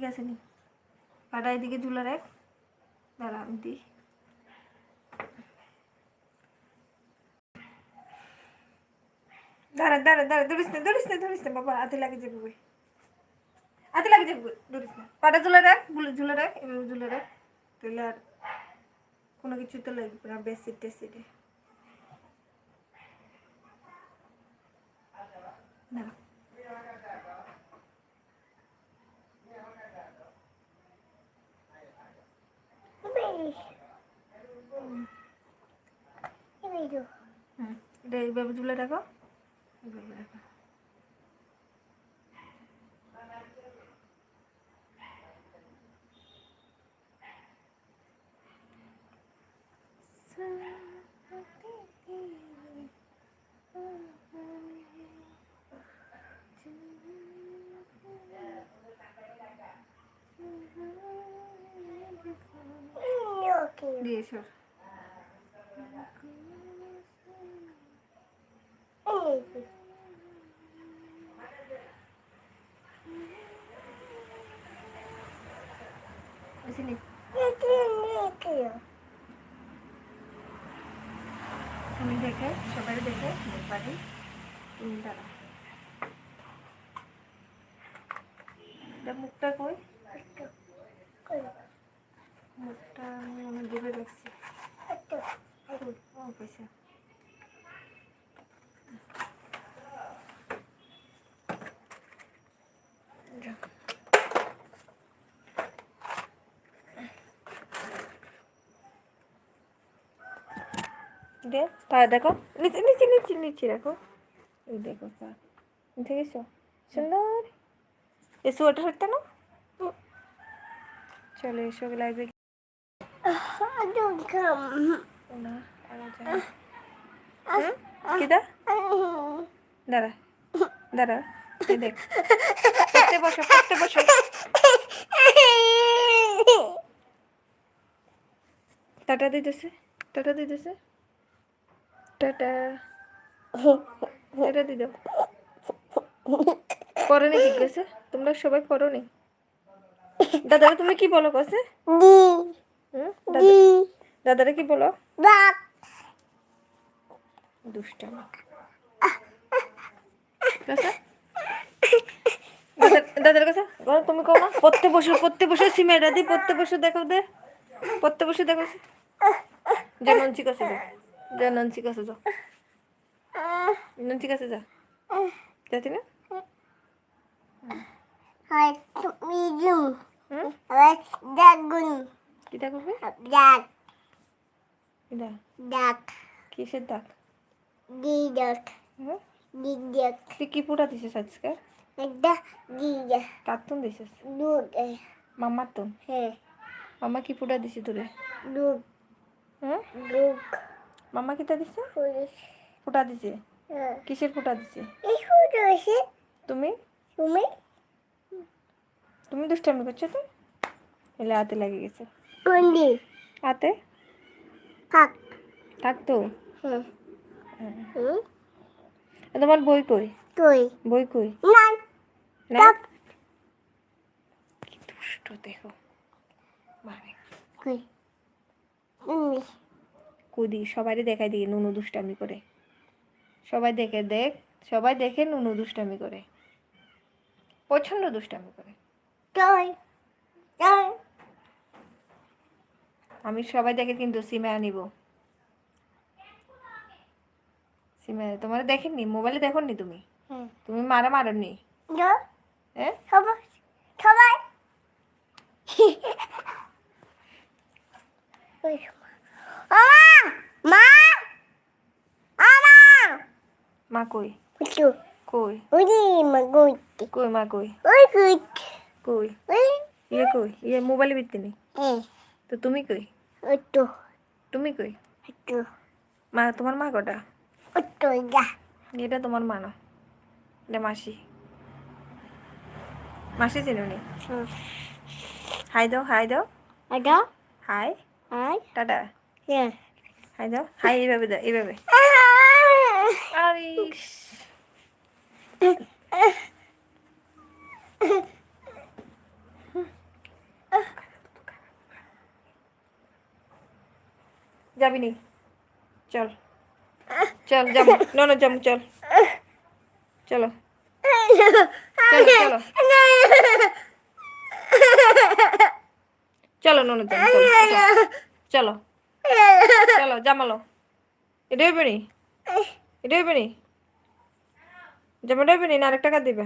ঠিক আছে নি? পাটা এদিকে ঝুলে রাখ। দাঁড়া, আমি দিই। দাঁড়া দাঁড়া দাঁড়া, ধরিস না ধরিস না ধরিস না, বাবা, হাতে লাগে যাবে হাতে লাগে যাবে ধরিস না। পাটা ঝুলে রাখ ঝুলে রাখ, এভাবে ঝুলে রাখ। তাহলে আর কোনো কিছুতে লাগবে না বেসিট টেসিটে দাঁড়া। হুম এটা এইভাবে ঝুলে রাখো এইভাবে রাখো দিয়ে সর বুঝলি আমি দেখে সবাই দেখে পারি দাঁড়া। এটা মুখটা কই? মুখটা আমি আমার দূরে রাখছি পয়সা। দে পা দেখো নিচে নিচে নিচে নিচে রাখো এই দেখো পা গেছো সুন্দর এ সোয়েটার হচ্ছে না? চলো এসো দা? দাঁড়া দাঁড়া দেখ। পড়তে বসো পড়তে বসো। টাটা দিতেছে টাটা দিতেছে। টাটা। টাটা দি দাও। পড়নি জিজ্ঞাসা তোমরা সবাই পড়নি দাদা তুমি কি বলো দাদা দাদারা কি বলো? দুষ্টামি। দাদার কাছে তুমি কো না? পড়তে বসো পড়তে বসো সিমেটা দি পড়তে বসো দেখো দে। পড়তে বসে দেখো যা নঞ্চি কাছে যা নঞ্চি কাছে যা। নঞ্চি কাছে যা। যাতি না হুম? কিটা করবি কিটা কিসের দাগ হুম? তুই কি পুরা দিছিস আজকে? কার্টুন দিছিস? মামার তো মামা কি পুরা দিছি তোরে? হুম? মামা কিটা দিছে? ফুটা দিছে? কিসের ফুটা দিছে? তুমি? তুমি? তুমি দুষ্টামি করছ তো? এলে হাতে লাগে গেছে। হাতে থাকতো হুম। হুম? আর তোমার বই কই? তুই বই কই? না। না? কি দুষ্ট দেখো। মানে কই? কুদি সবারই দেখাই দিই নুনু দুষ্টামি করে। সবাই দেখে দেখ সবাই দেখে নুনু দুষ্টামি করে। প্রচণ্ড দুষ্টামি করে। আমি সবাই দেখে কিন্তু সিমে আনিব সিমে তোমার দেখেননি? মোবাইলে দেখোনি তুমি? তুমি মারা মারনি? সবাই সবাই। মা? মা! আমা মা কই? কই? উনি মাগুটি কই মা কই? ওই কুট কই? ইয়ে কই? ইয়ে মোবাইলে বিত্তি নেই? তো তুমি কই? ওটু তুমি কই? মা তোমার মা কটা? এটা তোমার মা না। এটা মাসি। মাসি চিনো নি হাই দাও হাই দাও। আদা হাই। টাটা। এ হাই দাও হাই এইভাবে দাও এইভাবে। যাবি নি? চল। চল, যাব। নন যাব, চল। চলো। চলো চলো। চলো নন যাব চলো। চলো। চলো জামালো। এটা হইবে নি? এটা হইবে নি? জামাটা হইবে নি? না আরেক টাকা দিবে।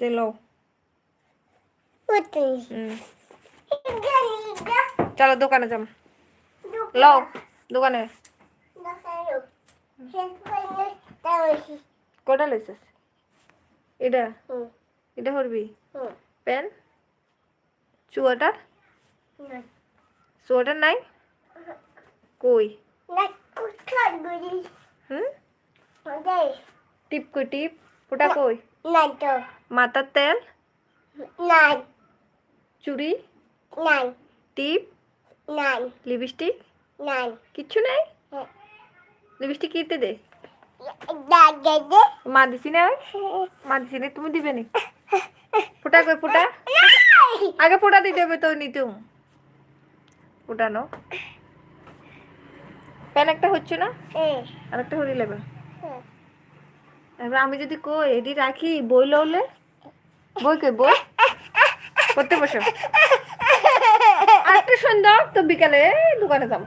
দিল চলো দোকানে যাম লও দোকানে। কটা লইছিস এটা? এটা করবি পেন? চুয়াটার চুয়াটার নাই কই হুম টিপ কই টিপ ওটা কই মাথার তেল চুড়ি টিপ লিপস্টিক কিচ্ছু নাই লিপস্টিক কিনতে দে মা দিছি না মা দিছি না তুমি দিবে নি ফুটা কই ফুটা আগে ফুটা দিতে হবে তো নিতুম ফুটানো প্যান একটা হচ্ছে না? আর একটা হরি লেবে। আমি যদি কই এটি রাখি বই লওলে? বই কই বই? করতে বসো। আরেকটা সন্ধ্যা তো বিকালে দোকানে যাব।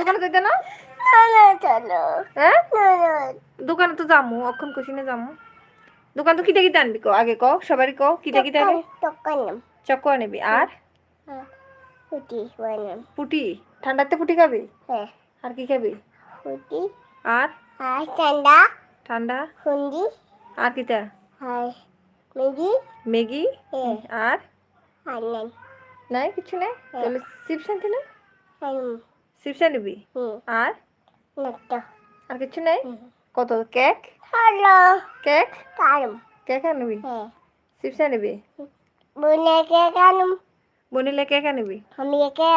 দোকানে যেতে না? হ্যাঁ? দোকানে তো যামু অক্ষণ কুসিনে যামু। দোকান তো কিটা কিটা আনবি কো আগে ক সবারই ক কিটা কিটা আনবি চক্কু আনবি আর? পুটি ঠান্ডাতে পুটি খাবি? আর কি খাবি? আর? ঠান্ডা ঠান্ডা। হুন্দি আর কিটা? Hi Maggi Maggi? হ্যাঁ। আর? আনন নাই। কিছু নাই? তাহলে চিপস আনতে না চিপস আনবি আর? আর কিছু নাই? কত? কেক? হ্যালো। কেক? কেক আনবি? হ্যাঁ। চিপস আনবি বুনে কে কালম বনিলে কেক আনবি? আমি কে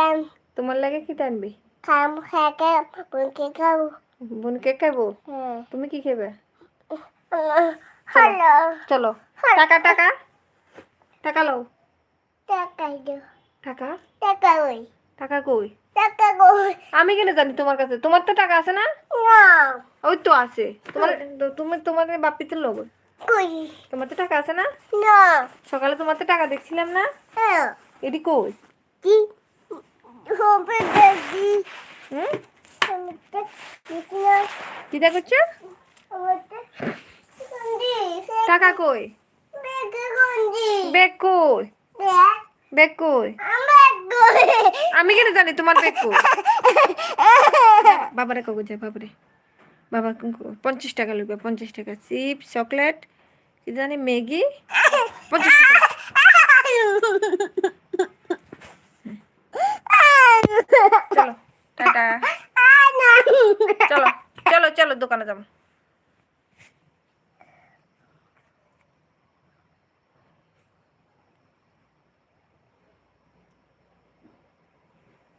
তোমার লাগে কিটা আনবি? কাম খাকে বুনকে খাব। বোন কেক খাইবো হ্যাঁ। তুমি কি খাবে? হ্যালো চলো টাকা টাকা। টাকা লও। টাকা দো। টাকা? টাকা ওই টাকা কই? টাকা কই? আমি কেন জানি তোমার কাছে? তোমার তো টাকা আছে না? না। ওই তো আছে। তোমার তুমি তোমার বাপিতে লোক কই? তোমার তো টাকা আছে না? না। সকালে তোমার তো টাকা দেখছিলাম না? হ্যাঁ। এটি কই? কি? হবে দাদি হুম? করছ? টাকা কই? ব্যাগ কই? ব্যাগ? ব্যাগ কই? আমি কেন জানি তোমার ব্যাগ কই? বাবারে কগো যা বাবারে। বাবা পঞ্চাশ টাকা লাগবে পঞ্চাশ টাকা চিপ চকলেট কি জানি ম্যাগি। পঞ্চাশ টাকা। চলো টাটা। চলো চলো চলো দোকানে যাব।